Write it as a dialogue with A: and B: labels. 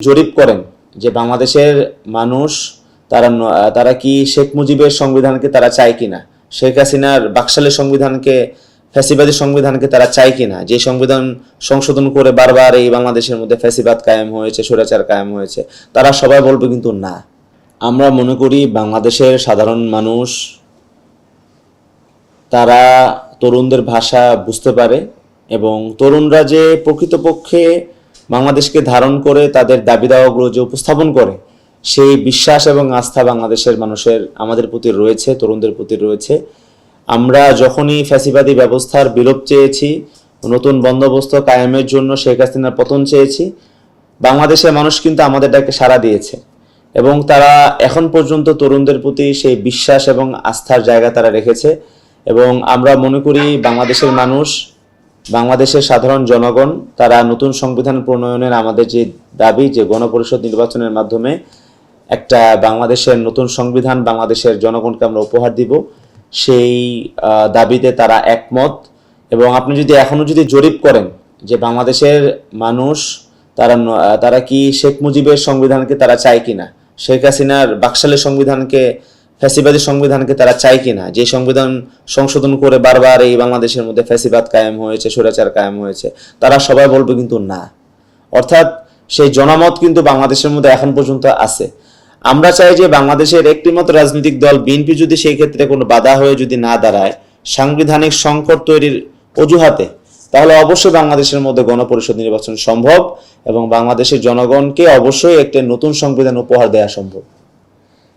A: জরিপ করেন যে বাংলাদেশের মানুষ তারা তারা কি শেখ মুজিবের সংবিধানকে তারা চায় কিনা? শেখ হাসিনার বাকশালের সংবিধানকে, ফ্যাসিবাদী সংবিধানকে তারা চায় কিনা? যে সংবিধান সংশোধন করে বারবার এই বাংলাদেশের মধ্যে ফ্যাসিবাদ কায়েম হয়েছে, স্বৈরাচার কায়েম হয়েছে, তারা সবাই বলবে কিন্তু না। আমরা মনে করি বাংলাদেশের সাধারণ মানুষ, তারা তরুণদের ভাষা বুঝতে পারে এবং তরুণরা যে প্রকৃতপক্ষে বাংলাদেশকে ধারণ করে তাদের দাবি দাওয়াগুলো যে উপস্থাপন করে, সেই বিশ্বাস এবং আস্থা বাংলাদেশের মানুষের আমাদের প্রতি রয়েছে, তরুণদের প্রতি রয়েছে। আমরা যখনই ফ্যাসিবাদী ব্যবস্থার বিলোপ চেয়েছি, নতুন বন্দোবস্ত কায়েমের জন্য শেখ হাসিনার পতন চেয়েছি, বাংলাদেশের মানুষ কিন্তু আমাদের ডাকে সাড়া দিয়েছে। এবং তারা এখন পর্যন্ত তরুণদের প্রতি সেই বিশ্বাস এবং আস্থার জায়গা তারা রেখেছে। এবং আমরা মনে করি বাংলাদেশের মানুষ বাংলাদেশের সাধারণ জনগণ, তারা নতুন সংবিধান প্রণয়নের আমাদের যে দাবি, যে গণপরিষদ নির্বাচনের মাধ্যমে একটা বাংলাদেশের নতুন সংবিধান, বাংলাদেশের জনগণকে আমরা উপহার দিব, সেই দাবিতে তারা একমত। এবং আপনি যদি এখনও যদি জরিপ করেন যে বাংলাদেশের মানুষ, তারা তারা কি শেখ মুজিবের সংবিধানকে তারা চায় কিনা? শেখ হাসিনার বাকশালের সংবিধানকে ফ্যাসিবাদী সংবিধানকে তারা চায় কিনা, যে সংবিধান সংশোধন করে বারবার এই বাংলাদেশের মধ্যে ফ্যাসিবাদ কায়েম হয়েছে, স্বৈরাচার কায়েম হয়েছে, তারা সবাই বলবে কিন্তু না। অর্থাৎ সেই জনমত কিন্তু বাংলাদেশের মধ্যে এখন পর্যন্ত আছে। আমরা চাই যে বাংলাদেশের একটি মতো রাজনৈতিক দল বিএনপি যদি সেই ক্ষেত্রে কোনো বাধা হয়ে যদি না দাঁড়ায়, সাংবিধানিক সংকট তৈরির অজুহাতে, তাহলে অবশ্যই বাংলাদেশের মধ্যে গণপরিষদ নির্বাচন সম্ভব এবং বাংলাদেশের জনগণকে অবশ্যই একটি নতুন সংবিধান উপহার দেওয়া সম্ভব।